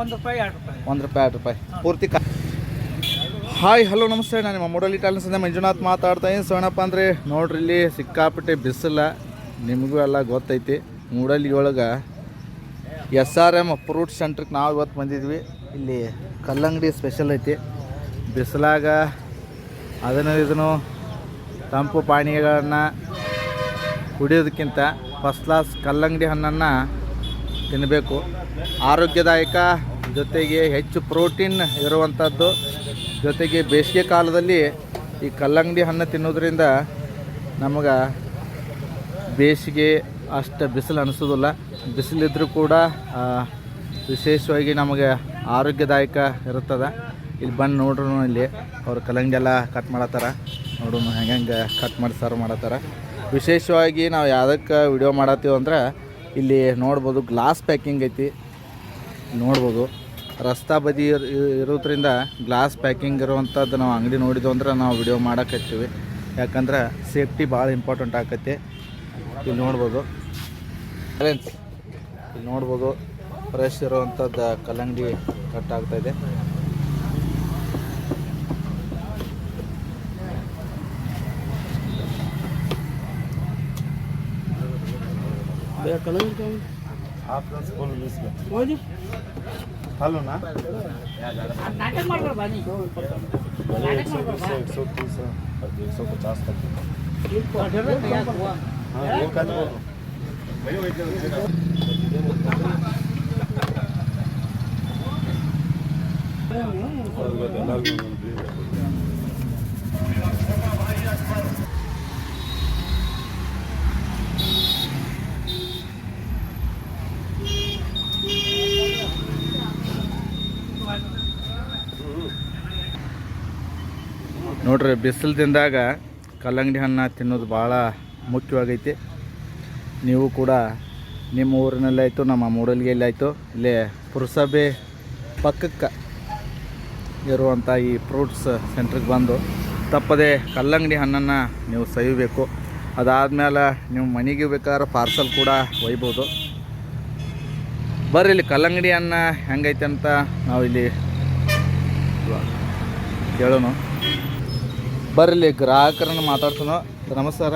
ಒಂದು ರೂಪಾಯಿ, ಎರಡು ರೂಪಾಯಿ. ಒಂದು ರೂಪಾಯಿ, ಎರಡು ರೂಪಾಯಿ. ಪೂರ್ತಿ ಹಾಯ್, ಹಲೋ, ನಮಸ್ತೆ. ನಾನು ನಿಮ್ಮ ಮೂಡಲಿ ಟ್ಯಾಲೆನ್ಸಿಂದ ಮಂಜುನಾಥ್ ಮಾತಾಡ್ತಾ ಇದ್ದೀನಿ. ಸೋಣಪ್ಪ ಅಂದರೆ ನೋಡ್ರಿ, ಇಲ್ಲಿ ಸಿಕ್ಕಾಪಟ್ಟೆ ಬಿಸಿಲ. ನಿಮಗೂ ಎಲ್ಲ ಗೊತ್ತೈತಿ. ಮೂಡಲಿ ಒಳಗೆ ಎಸ್ ಆರ್ ಎಂ ಫ್ರೂಟ್ ಸೆಂಟ್ರಿಗೆ ನಾವು ಇವತ್ತು ಬಂದಿದ್ವಿ. ಇಲ್ಲಿ ಕಲ್ಲಂಗಡಿ ಸ್ಪೆಷಲ್ ಐತಿ. ಬಿಸಿಲಾಗ ಅದನ್ನು ಇದನ್ನು ತಂಪು ಪಾನೀಯಗಳನ್ನು ಕುಡಿಯೋದಕ್ಕಿಂತ ಫಸ್ಟ್ ಕ್ಲಾಸ್ ಕಲ್ಲಂಗಡಿ ಹಣ್ಣನ್ನು ತಿನ್ನಬೇಕು ಆರೋಗ್ಯದಾಯಕ ಜೊತೆಗೆ ಹೆಚ್ಚು ಪ್ರೋಟೀನ್ ಇರುವಂಥದ್ದು ಜೊತೆಗೆ ಬೇಸಿಗೆ ಕಾಲದಲ್ಲಿ ಈ ಕಲ್ಲಂಗಡಿ ಹಣ್ಣು ತಿನ್ನೋದ್ರಿಂದ ನಮಗೆ ಬೇಸಿಗೆ ಅಷ್ಟು ಬಿಸಿಲು ಅನಿಸೋದಿಲ್ಲ. ಬಿಸಿಲಿದ್ದರೂ ಕೂಡ ವಿಶೇಷವಾಗಿ ನಮಗೆ ಆರೋಗ್ಯದಾಯಕ ಇರುತ್ತದೆ. ಇಲ್ಲಿ ಬಂದು ನೋಡ್ರು ಇಲ್ಲಿ ಅವ್ರು ಕಲ್ಲಂಗಡಿ ಎಲ್ಲ ಕಟ್ ಮಾಡತ್ತಾರ. ನೋಡು ಹೆಂಗೆ ಹೆಂಗೆ ಕಟ್ ಮಾಡಿ ಸರ್ವ್ ಮಾಡತ್ತಾರ. ವಿಶೇಷವಾಗಿ ನಾವು ಯಾವುದಕ್ಕೆ ವಿಡಿಯೋ ಮಾಡತ್ತೀವಿ ಅಂದ್ರೆ ಇಲ್ಲಿ ನೋಡ್ಬೋದು ಗ್ಲಾಸ್ ಪ್ಯಾಕಿಂಗ್ ಐತಿ. ನೋಡ್ಬೋದು. ರಸ್ತಾ ಬದಿ ಇರ್- ಇರೋದ್ರಿಂದ ಗ್ಲಾಸ್ ಪ್ಯಾಕಿಂಗ್ ಇರುವಂಥದ್ದು ನಾವು ಅಂಗಡಿ ನೋಡಿದ್ವು ಅಂದ್ರೆ ನಾವು ವಿಡಿಯೋ ಮಾಡಕತ್ತೀವಿ ಯಾಕಂದ್ರೆ ಸೇಫ್ಟಿ ಭಾಳ ಇಂಪಾರ್ಟೆಂಟ್ ಆಕೈತಿ. ಇಲ್ಲಿ ನೋಡ್ಬೋದು. ಫ್ರೆಂಡ್ಸ್ ಇಲ್ಲಿ ನೋಡ್ಬೋದು ಫ್ರೆಶ್ ಇರುವಂಥದ್ದು ಕಲ್ಲಂಗಡಿ ಕಟ್ ಆಗ್ತಾಯಿದೆ ಹಲೋನಾ ನಾಟಕ ಮಾಡ್ಬೇಡ ಬನ್ನಿ ನೋಡ್ರಿ, ಬಿಸಿಲದಿಂದಾಗ ಕಲ್ಲಂಗಡಿ ಹಣ್ಣು ತಿನ್ನೋದು ಭಾಳ ಮುಖ್ಯವಾಗೈತಿ. ನೀವು ಕೂಡ ನಿಮ್ಮ ಊರಿನಲ್ಲಿ ಆಯಿತು, ನಮ್ಮ ಮೂಡಲ್ಗೆಯಲ್ಲಾಯಿತು ಇಲ್ಲೇ ಪುರಸಭೆ ಪಕ್ಕಕ್ಕೆ ಇರುವಂಥ ಈ ಫ್ರೂಟ್ಸ್ ಸೆಂಟ್ರಿಗೆ ಬಂದು ತಪ್ಪದೆ ಕಲ್ಲಂಗಡಿ ಹಣ್ಣನ್ನು ನೀವು ಸವಿಬೇಕು. ಅದಾದಮೇಲೆ ನೀವು ಮನೆಗೆ ಬೇಕಾದ್ರೆ ಪಾರ್ಸಲ್ ಕೂಡ ಒಯ್ಬೋದು. ಬರ್ರಿ, ಇಲ್ಲಿ ಕಲ್ಲಂಗಡಿ ಹಣ್ಣ ಹೆಂಗೈತೆ ಅಂತ ನಾವು ಇಲ್ಲಿ ಕೇಳೋಣ. ಬರ್ರಿ ಇಲ್ಲಿ ಗ್ರಾಹಕರನ್ನು ಮಾತಾಡ್ತಾನ ನಮಸ್ಕಾರ.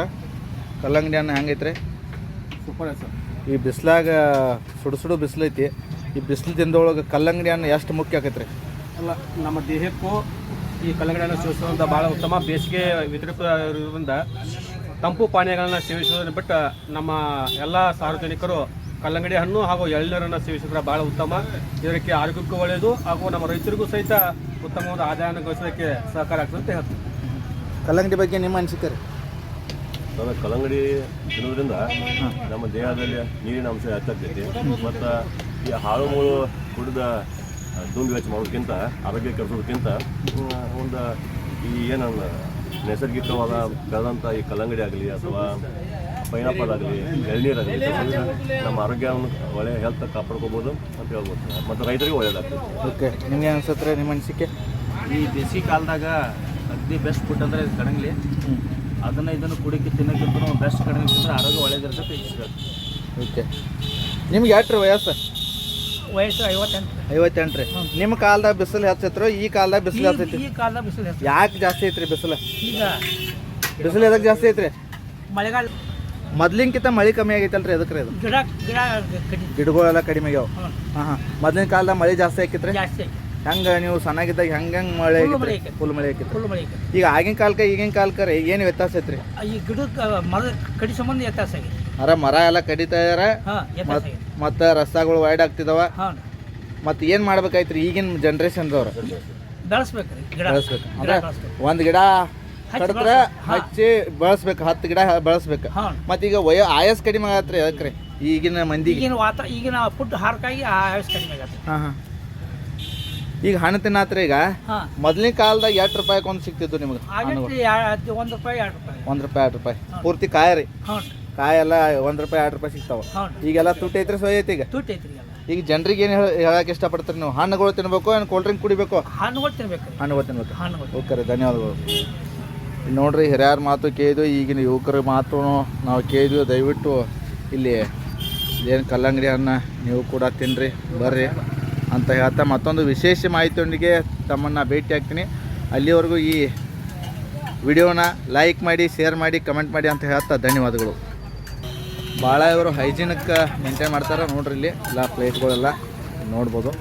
ಕಲ್ಲಂಗಡಿ ಹಣ್ಣು ಹೆಂಗೈತ್ರಿ? Super sir. ಈ ಬಿಸಿಲಾಗ ಸುಡು ಸುಡು ಬಿಸಿಲೈತಿ. ಈ ಬಿಸಿಲು ದಿನದೊಳಗೆ ಕಲ್ಲಂಗಡಿ ಹಣ್ಣು ಎಷ್ಟು ಮುಖ್ಯ ಆಕೈತ್ರಿ? ಅಲ್ಲ ನಮ್ಮ ದೇಹಕ್ಕೂ ಈ ಕಲ್ಲಂಗಡಿಯನ್ನು ಸೇವಿಸೋದ್ರಿಂದ ಭಾಳ ಉತ್ತಮ. ಬೇಸಿಗೆ ವಿತರಿತ ಇರೋದ್ರಿಂದ ತಂಪು ಪಾನೀಯಗಳನ್ನು ಸೇವಿಸೋದನ್ನು ಬಿಟ್ಟು ನಮ್ಮ ಎಲ್ಲ ಸಾರ್ವಜನಿಕರು ಕಲ್ಲಂಗಡಿ ಹಣ್ಣು ಹಾಗೂ ಎಳ್ನೀರನ್ನು ಸೇವಿಸಿದ್ರೆ ಭಾಳ ಉತ್ತಮ. ಇದಕ್ಕೆ ಆರೋಗ್ಯಕ್ಕೂ ಒಳ್ಳೆಯದು ಹಾಗೂ ನಮ್ಮ ರೈತರಿಗೂ ಸಹಿತ ಉತ್ತಮವಾದ ಆದಾಯವನ್ನು ಗಳಿಸೋದಕ್ಕೆ ಸಹಕಾರ ಆಗ್ತದೆ ಅಂತ ಹೇಳ್ತೀನಿ. ಕಲ್ಲಂಗಡಿ ಬಗ್ಗೆ ನಿಮ್ಮ ಅನಿಸಿಕೆ ರೀ. ಕಲ್ಲಂಗಡಿ ತಿನ್ನೋದ್ರಿಂದ ನಮ್ಮ ದೇಹದಲ್ಲಿ ನೀರಿನ ಅಂಶ ಹೆಚ್ಚಾಗ್ತೈತಿ. ಮತ್ತು ಈ ಹಾಳು ಮುಳು ಕುಡಿದ ದುಂಡು ವೆಚ್ಚ ಮಾಡೋದಕ್ಕಿಂತ ಆರೋಗ್ಯ ಕೆಡಿಸೋದಕ್ಕಿಂತ ಒಂದು ಈ ಏನು ನೈಸರ್ಗಿಕವಾದ ಬೆಳೆದಂಥ ಈ ಕಲ್ಲಂಗಡಿ ಆಗಲಿ ಅಥವಾ ಪೈನಾಪಲ್ ಆಗಲಿ ಎಳ್ನೀರಾಗಲಿ ನಮ್ಮ ಆರೋಗ್ಯವನ್ನು ಒಳ್ಳೆಯ ಹೆಲ್ತ್ ಕಾಪಾಡ್ಕೋಬೋದು ಅಂತ ಹೇಳ್ಬೋದು. ಮತ್ತು ರೈತರಿಗೆ ಒಳ್ಳೆಯದಾಗ್ತದೆ ಓಕೆ ನಿಮಗೆ ಅನ್ಸತ್ತೆ ನಿಮ್ಮ ಅನಿಸಿಕೆ? ಈ ಬೇಸಿಗೆ ಕಾಲದಾಗ ಅಗ್ದಿ ಬೆಸ್ಟ್ ಫುಡ್ ಅಂದರೆ ಕಡಂಗ್ಲಿ. ಅದನ್ನು ಇದನ್ನು ಕುಡಿಕೆ ತಿನ್ನೋಕ್ಕಿಂತ ಬೆಸ್ಟ್ ಕಡಂಗ್ಲಿ ತಿಂದ್ರೆ ಆರೋಗ್ಯ ಒಳ್ಳೇದಿರ್ತೈತೆ ಇಷ್ಟ ಓಕೆ ನಿಮ್ಗೆ ಎಷ್ಟು ರೀ ವಯಸ್ಸು? ವಯಸ್ಸು ಐವತ್ತೆಂಟು ಐವತ್ತೆಂಟು ರೀ. ನಿಮ್ಮ ಕಾಲದಾಗ ಬಿಸಿಲು ಹೆಚ್ಚೈತ್ರೋ ಈ ಕಾಲದಾಗ ಬಿಸಿಲು ಹೆಚ್ಚೈತಿ ಈ ಕಾಲದ ಬಿಸಿಲು ಹೆಚ್ಚು. ಯಾಕೆ ಜಾಸ್ತಿ ಐತ್ರಿ ಬಿಸಿಲು? ಈಗ ಬಿಸಿಲು ಎದಕ್ಕೆ ಜಾಸ್ತಿ ಐತ್ರಿ? ಮಳೆಗಾಲ ಮೊದ್ಲಿನ್ಕಿಂತ ಮಳೆ ಕಮ್ಮಿ ಆಗೈತಲ್ರಿ ಅದಕ್ಕೆ ರೀ ಅದು ಗಿಡ ಗಿಡ ಗಿಡಗಳೆಲ್ಲ ಕಡಿಮೆ ಆಗ್ಯಾವ. ಹಾಂ ಹಾಂ. ಮೊದ್ಲಿನ ಕಾಲದಾಗ ಮಳೆ ಜಾಸ್ತಿ ಆಕಿತ್ರಿ ಜಾಸ್ತಿ ಹೆಂಗೆ ನೀವು ಸಣ್ಣಗಿದ್ದಾಗ ಹೆಂಗೆ ಹೆಂಗೆ ಮಳೆ ಫುಲ್ ಮಳೆ. ಫುಲ್ ಮಳೆ ಆಗಿತ್ತು. ಫುಲ್ ಮಳೆ ಈಗ. ಈಗ ಆಗಿನ ಕಾಲಕ್ಕೆ ಈಗಿನ ಕಾಲಕ್ಕೆ ರೀ ಏನು ವ್ಯತ್ಯಾಸ ಐತ್ರಿ? ಈ ಗಿಡಕ್ಕೆ ಮರ ಕಡಿ ಸಂಬಂಧ ವ್ಯತ್ಯಾಸ ಆಗಿದೆ. ಅರ ಮರ ಎಲ್ಲ ಕಡಿತಾ ಇದಾರ ಹಾ ವ್ಯತ್ಯಾಸ ಆಗಿದೆ. ಮತ್ತು ರಸ್ತಾಗಳು ವೈಡ್ ಆಗ್ತಿದಾವ. ಹಾಂ. ಮತ್ತು ಏನು ಮಾಡ್ಬೇಕಾಯ್ತ್ರಿ ಈಗಿನ ಜನ್ರೇಷನ್ದವ್ರು ಬೆಳೆಸ್ಬೇಕು ರೀ ಗಿಡ. ಬೆಳೆಸ್ಬೇಕು. ಗಿಡ ಅಂದ್ರೆ ಬೆಳೆಸ್ಬೇಕು. ಒಂದು ಗಿಡ ಹಚ್ಚಿ ಕಡಿದ್ರೆ ಬೆಳೆಸ್ಬೇಕು. ಹಾ. ಹಚ್ಚಿ ಬೆಳೆಸ್ಬೇಕು ಹತ್ತು ಗಿಡ ಬೆಳೆಸ್ಬೇಕು. ಹಾಂ. ಮತ್ತು ಈಗ ವಯ ಆಯಸ್ ಕಡಿಮೆ ಆಗತ್ರಿ ಅದಕ್ಕೆ ರೀ ಈಗಿನ ಮಂದಿಗೆ. ಈಗಿನ ವಾತ ಈಗಿನ ಫುಡ್ ಹಾರ್ಕಾಗಿ ಆಯಸ್ ಕಡಿಮೆ ಆಗತ್ತೆ. ಹಾಂ ಹಾಂ. ಈಗ ಹಣ್ಣು ತಿನ್ನಾತ್ರ ಈಗ? ಹಾ. ಮೊದಲಿನ ಕಾಲದಾಗ ಎಷ್ಟು ರೂಪಾಯಿಗೆ ಒಂದು ಸಿಗ್ತಿತ್ತು ನಿಮ್ಗೆ ಒಂದು ರೂಪಾಯಿ ಎರಡು ರೂಪಾಯಿ. ಒಂದು ರೂಪಾಯಿ ಎರಡು ರೂಪಾಯಿ. ಪೂರ್ತಿ ಕಾಯಿ ರೀ ಹ್ಞೂ ಕಾಯಿ ಎಲ್ಲ ಒಂದು ರೂಪಾಯಿ ಎರಡು ರೂಪಾಯಿ ಸಿಗ್ತಾವ. ಹ್ಞೂ ಈಗೆಲ್ಲ ತುಟ್ಟಿ ಐತ್ರಿ ಸೊಯ್ ಐತಿ ಈಗ? ತುಟ್ಟಿ ಐತ್ರಿ ಎಲ್ಲ ಈಗ ಜನರಿಗೆ ಏನು ಹೇಳಕ್ಕೆ ಇಷ್ಟಪಡ್ತೀರಿ ನೀವು? ಹಣ್ಣುಗಳು ತಿನ್ಬೇಕು ಏನು ಕೋಲ್ಡ್ ಡ್ರಿಂಕ್ ಕುಡಿಬೇಕು? ಹಣ್ಣುಗಳು ತಿನ್ಬೇಕು ಹಣ್ಣುಗಳು ತಿನ್ಬೇಕು. ಹಣ್ಣುಗಳು ಓಕೆ ರೀ ಧನ್ಯವಾದಗಳು. ನೋಡ್ರಿ ಹಿರಿಯರ ಮಾತು ಕೇಳಿದ್ವಿ ಈಗಿನ ಯುವಕರ ಮಾತು ನಾವು ಕೇಳಿದ್ವಿ ದಯವಿಟ್ಟು ಇಲ್ಲಿ ಏನು ಕಲ್ಲಂಗಡಿ ಅನ್ನ ನೀವು ಕೂಡ ತಿನ್ನಿರಿ ಬರ್ರಿ. ಅಂತ ಹೇಳ್ತಾ ಮತ್ತೊಂದು ವಿಶೇಷ ಮಾಹಿತಿಯೊಂದಿಗೆ ತಮ್ಮನ್ನು ಭೇಟಿ ಆಗ್ತೀನಿ. ಅಲ್ಲಿವರೆಗೂ ಈ ವಿಡಿಯೋನ ಲೈಕ್ ಮಾಡಿ ಶೇರ್ ಮಾಡಿ ಕಮೆಂಟ್ ಮಾಡಿ ಅಂತ ಹೇಳ್ತಾ ಧನ್ಯವಾದಗಳು. ಭಾಳ ಇವರು ಹೈಜೀನಿಕ್ ಮೇಂಟೈನ್ ಮಾಡ್ತಾರೆ ನೋಡ್ರಿ ಇಲ್ಲಿ. ಎಲ್ಲ ಪ್ಲೇಟ್ಗಳೆಲ್ಲ ನೋಡ್ಬೋದು.